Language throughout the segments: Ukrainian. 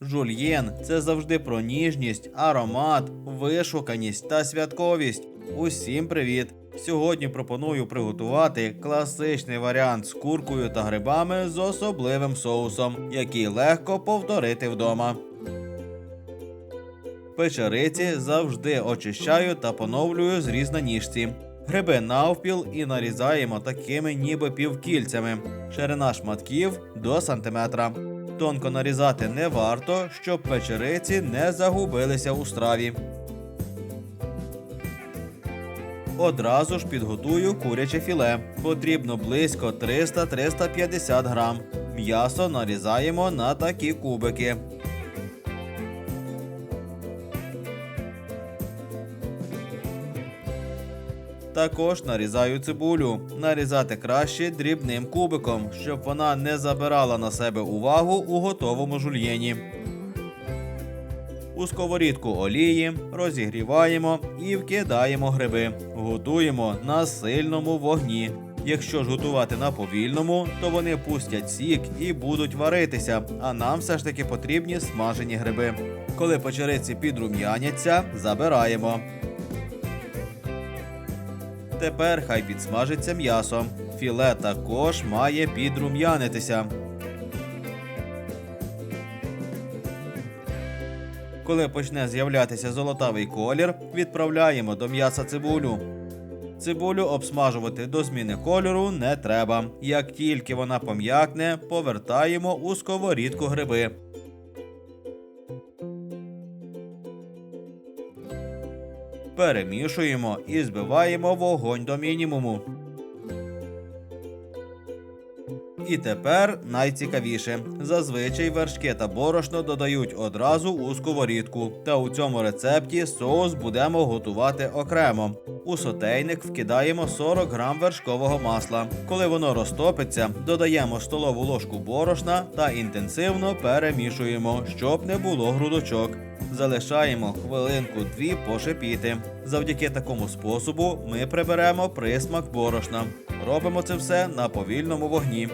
Жульєн це завжди про ніжність, аромат, вишуканість та святковість. Усім привіт! Сьогодні пропоную приготувати класичний варіант з куркою та грибами з особливим соусом, який легко повторити вдома. Печериці завжди очищаю та поновлюю зріз на ніжці. Гриби навпіл і нарізаємо такими ніби півкільцями. Ширина шматків до сантиметра. Тонко нарізати не варто, щоб печериці не загубилися у страві. Одразу ж підготую куряче філе. Потрібно близько 300-350 грам. М'ясо нарізаємо на такі кубики. Також нарізаю цибулю. Нарізати краще дрібним кубиком, щоб вона не забирала на себе увагу у готовому жульєні. У сковорідку олії розігріваємо і вкидаємо гриби. Готуємо на сильному вогні. Якщо ж готувати на повільному, то вони пустять сік і будуть варитися, а нам все ж таки потрібні смажені гриби. Коли печериці підрум'яняться, забираємо. Тепер хай підсмажиться м'ясо. Філе також має підрум'янитися. Коли почне з'являтися золотавий колір, відправляємо до м'яса цибулю. Цибулю обсмажувати до зміни кольору не треба. Як тільки вона пом'якне, повертаємо у сковорідку гриби. Перемішуємо і збиваємо вогонь до мінімуму. І тепер найцікавіше. Зазвичай вершки та борошно додають одразу у сковорідку. Та у цьому рецепті соус будемо готувати окремо. У сотейник вкидаємо 40 грам вершкового масла. Коли воно розтопиться, додаємо столову ложку борошна та інтенсивно перемішуємо, щоб не було грудочок. Залишаємо хвилинку-дві пошипіти. Завдяки такому способу ми приберемо присмак борошна. Робимо це все на повільному вогні.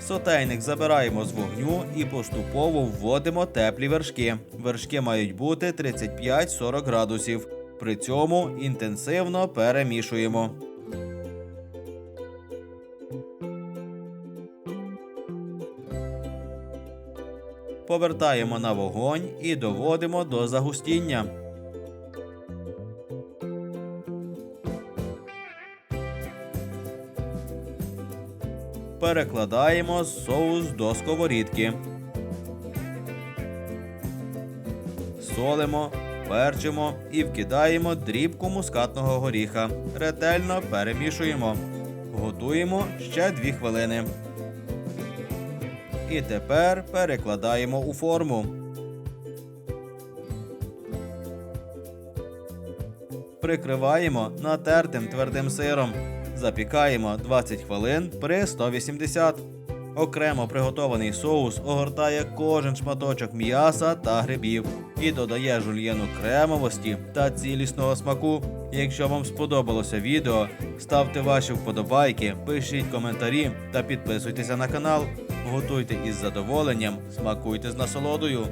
Сотейник забираємо з вогню і поступово вводимо теплі вершки. Вершки мають бути 35-40 градусів. При цьому інтенсивно перемішуємо. Повертаємо на вогонь і доводимо до загустіння. Перекладаємо соус до сковорідки. Солимо, перчимо і вкидаємо дрібку мускатного горіха. Ретельно перемішуємо. Готуємо ще 2 хвилини. І тепер перекладаємо у форму. Прикриваємо натертим твердим сиром. Запікаємо 20 хвилин при 180. Окремо приготований соус огортає кожен шматочок м'яса та грибів і додає жульєну кремовості та цілісного смаку. Якщо вам сподобалося відео, ставте ваші вподобайки, пишіть коментарі та підписуйтеся на канал. Готуйте із задоволенням, смакуйте з насолодою.